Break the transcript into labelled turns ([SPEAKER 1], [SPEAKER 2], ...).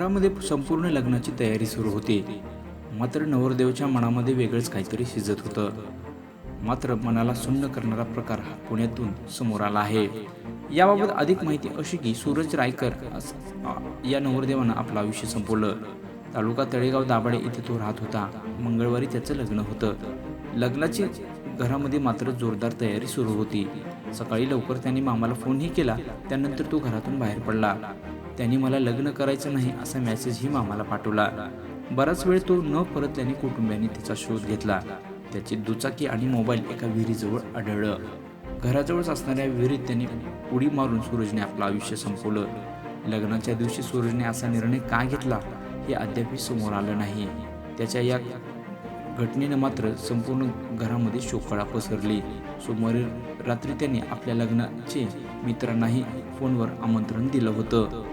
[SPEAKER 1] घरामध्ये संपूर्ण लग्नाची तयारी सुरू होती. मात्र नवरदेवच्या मनामध्ये वेगळंच काहीतरी शिजत होतं. मात्र मनाला सुन्न करणारा प्रकार हा पुण्यातून समोर आला आहे. याबाबत अधिक माहिती अशी की सूरज रायकर या नवरदेवानं आपलं आयुष्य संपवलं. तालुका तळेगाव दाभाडे इथे तो राहत होता. मंगळवारी त्याचं लग्न होतं. लग्नाची घरामध्ये मात्र जोरदार तयारी सुरू होती. सकाळी लवकर त्यांनी मामाला फोनही केला. त्यानंतर तो घरातून बाहेर पडला. त्यांनी मला लग्न करायचं नाही असा मेसेजही मामाला पाठवला. बराच वेळ तो न परतल्याने कुटुंबियांनी त्याचा शोध घेतला. त्याची दुचाकी आणि मोबाईल एका विहिरीजवळ आढळलं. घराजवळच असणाऱ्या विहिरीत त्यांनी उडी मारून सूरजने आपलं आयुष्य संपवलं. लग्नाच्या दिवशी सूरजने असा निर्णय का घेतला हे अद्याप समोर आलं नाही. त्याच्या या घटनेनं मात्र संपूर्ण घरामध्ये शोकळा पसरली. सोमवारी रात्री त्यांनी आपल्या लग्नाचे मित्रांनाही फोनवर आमंत्रण दिलं होतं.